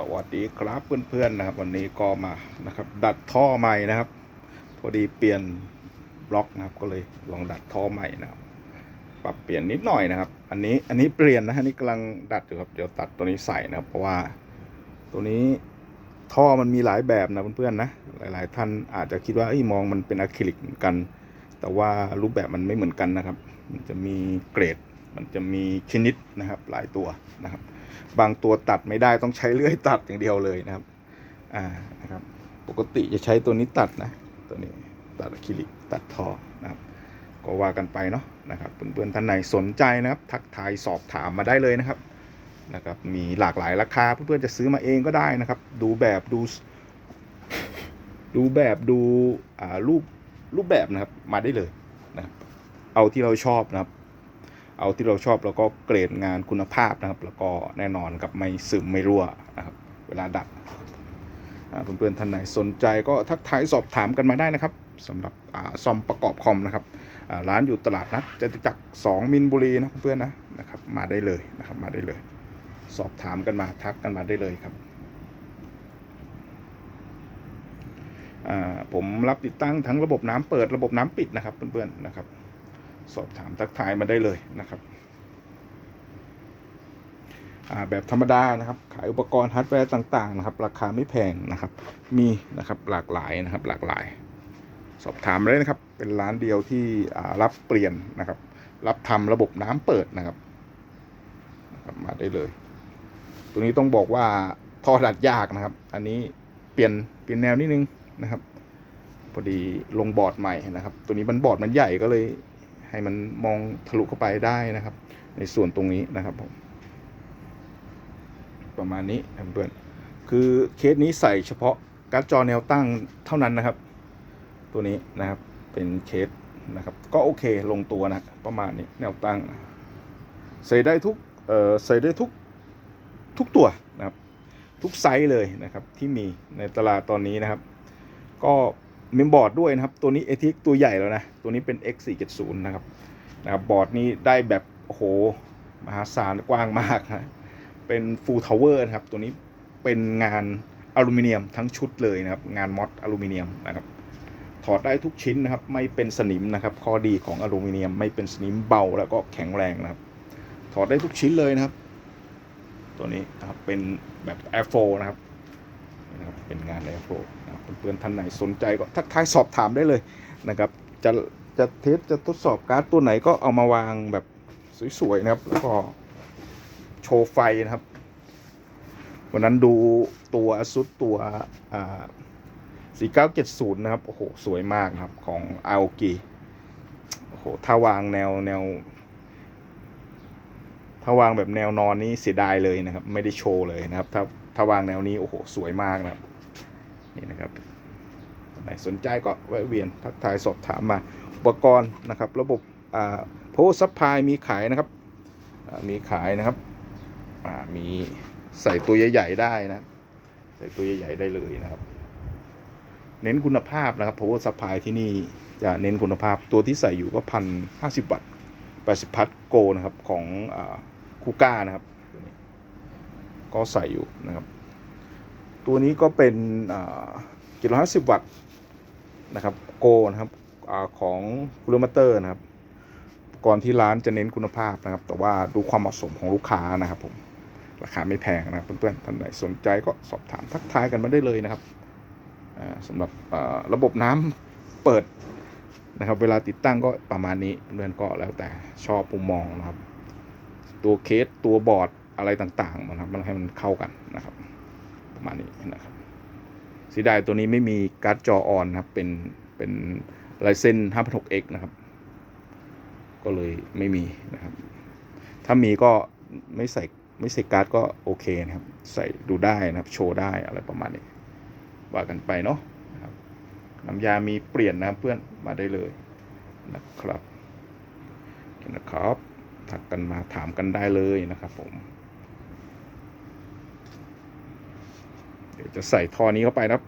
สวัสดีครับเพื่อนๆนะครับ วันนี้ก็มานะครับ ดัดท่อใหม่นะครับ พอดีเปลี่ยนบล็อกนะครับ ก็เลยลองดัดท่อใหม่นะครับ ปรับเปลี่ยนนิดหน่อยนะครับ อันนี้อันนี้เปลี่ยนนะฮะนี่กำลังดัดอยู่ครับเดี๋ยวตัดตัวนี้ใส่นะครับ เพราะว่าตัวนี้ท่อมันมีหลายแบบนะเพื่อนๆนะหลายๆ ท่านอาจจะคิดว่าเอ้มองมันเป็นอะคริลิกเหมือนกัน แต่ว่ารูปแบบมันไม่เหมือนกันนะครับ มันจะมีเกรด มันจะมีชนิดนะครับหลายตัวนะครับ บางตัวตัดไม่ได้ต้องใช้เลื่อยตัดอย่างเดียวเลยนะครับอ่านะครับปกติจะใช้ตัวนี้ตัดนะตัวนี้ตัดอะคริลิกตัดทอนะครับก็ว่ากันไปเนาะนะครับเพื่อนๆท่านไหนสนใจนะครับ ทักทายสอบถามมาได้เลยนะครับนะครับมีหลากหลายราคาเพื่อนๆจะซื้อมาเองก็ได้นะครับ ดูแบบดู ดูแบบดูอ่ารูปรูปแบบนะครับมาได้เลยนะครับเอาที่เราชอบนะครับ เอาที่เราชอบแล้วก็เกรดงานคุณภาพนะครับ แล้วก็แน่นอนกับไม่ซึมไม่รั่วนะครับเวลาดัดเพื่อนๆท่านไหนสนใจก็ทักทายสอบถามกันมาได้นะครับสำหรับซ่อมประกอบคอมนะครับร้านอยู่ตลาดนัดจตุจักร2มินบุรีนะเพื่อนๆนะนะครับมาได้เลยนะครับมาได้เลย สอบถามกันมาทักกันมาได้เลยครับผมรับติดตั้งทั้งระบบน้ำเปิดระบบน้ำปิดนะครับเพื่อนๆนะครับ สอบถามทักทายมาได้เลยนะครับแบบธรรมดานะครับ ขายอุปกรณ์ฮาร์ดแวร์ต่าง ๆ นะครับ ราคาไม่แพงนะครับ มีนะครับหลากหลายนะครับหลากหลาย สอบถามมาเลยนะครับ เป็นร้านเดียวที่รับเปลี่ยนนะครับ รับทำระบบน้ำเปิดนะครับนะครับมาได้เลย ตัวนี้ต้องบอกว่าท่อดัดยากนะครับ อันนี้เปลี่ยนเปลี่ยนแนวนิดนึงนะครับ พอดีลงบอร์ดใหม่นะครับ ตัวนี้มันบอร์ดมันใหญ่ก็เลย ให้มันมองทะลุเข้าไปได้นะครับ ในส่วนตรงนี้นะครับผมประมาณนี้นเพื่อนคือเคสนี้ใส่เฉพาะการ์ดจอแนวตั้งเท่านั้นนะครับ ตัวนี้นะครับเป็นเคสนะครับก็โอเคลงตัวนะประมาณนี้แนวตั้งใส่ได้ทุกเอ่อใส่ได้ทุกทุกตัวนะครับทุกไซส์เลยนะครับที่มีในตลาดตอนนี้นะครับ ก็ เมมบอร์ดด้วยนะครับ ตัวนี้ ATX ตัวใหญ่แล้วนะ ตัวนี้เป็น X 4 7 0นะครับนะครับบอร์ดนี้ได้แบบโอ้โหมหาศาลกว้างมากนะเป็น Full Tower นะครับ ตัวนี้เป็นงานอลูมิเนียมทั้งชุดเลยนะครับ งานมอดอลูมิเนียมนะครับถอดได้ทุกชิ้นนะครับ ไม่เป็นสนิมนะครับ ข้อดีของอลูมิเนียมไม่เป็นสนิมเบาแล้วก็แข็งแรงนะครับ ถอดได้ทุกชิ้นเลยนะครับ ตัวนี้นะครับเป็นแบบ Air 4นะครับ นะครับเป็นงานแอร์โฟนะครับเพื่อนๆท่านไหนสนใจก็ทักทายสอบถามได้เลยนะครับ จะจะเทสจะทดสอบการ์ดตัวไหนก็เอามาวางแบบสวยๆนะครับ แล้วก็โชว์ไฟนะครับ วันนั้นดูตัวซุดตัวอ่า4970 นะครับ โอ้โห สวยมากครับของ AOG โอ้โห ถ้าวางแนวแนว ถ้าวางแบบแนวนอนนี้เสียดายเลยนะครับ ไม่ได้โชว์เลยนะครับ ถ้า ถ้าวางแนวนี้โอ้โหสวยมากนะครับนี่นะครับไหนสนใจก็แวะเวียนทักทายสอบถามมาอุปกรณ์นะครับ ระบบอ่าโพสพายมีขายนะครับมีขายนะครับมีใส่ตัวใหญ่ ๆ ได้นะ ใส่ตัวใหญ่ ๆ ได้เลยนะครับ เน้นคุณภาพนะครับ power supply ที่นี่จะเน้นคุณภาพตัวที่ใส่อยู่ก็พันห้าสิบวัตต์แปดสิบพัทโกนะครับของอคูก้านะครับ ก็ใส่อยู่นะครับ ตัวนี้ก็เป็นกิโลห้าสิบวัตต์นะครับโกนะครับอของคูลเมเตอร์นะครับก่อนที่ร้านจะเน้นคุณภาพนะครับ แต่ว่าดูความเหมาะสมของลูกค้านะครับผมราคาไม่แพงนะครับเพื่อนๆท่านไหนสนใจก็สอบถามทักทายกันมาได้เลยนะครับอ่าสำหรับระบบน้ำเปิดนะครับ เวลาติดตั้งก็ประมาณนี้เพื่อนก็แล้วแต่ชอบมุมมองนะครับ ตัวเคสตัวบอร์ดอะไรต่างๆ มันให้มันเข้ากันนะครับ ประมาณนี้นะครับสียดายตัวนี้ไม่มีการ์ดจอออนนะครับ เป็นเป็นลายเส้น 5.6x นะครับ ก็เลยไม่มีนะครับ ถ้ามีก็ไม่ใส่ไม่ใส่การ์ดก็โอเคนะครับ ใส่ดูได้นะครับ โชว์ได้อะไรประมาณนี้ว่ากันไปเนาะนะครับน้ำยามีเปลี่ยนนะเพื่อนมาได้เลยนะครับนะครับทักกันมาถามกันได้เลยนะครับผม เดี๋ยวจะใส่ท่อนี้เข้าไปนะครับ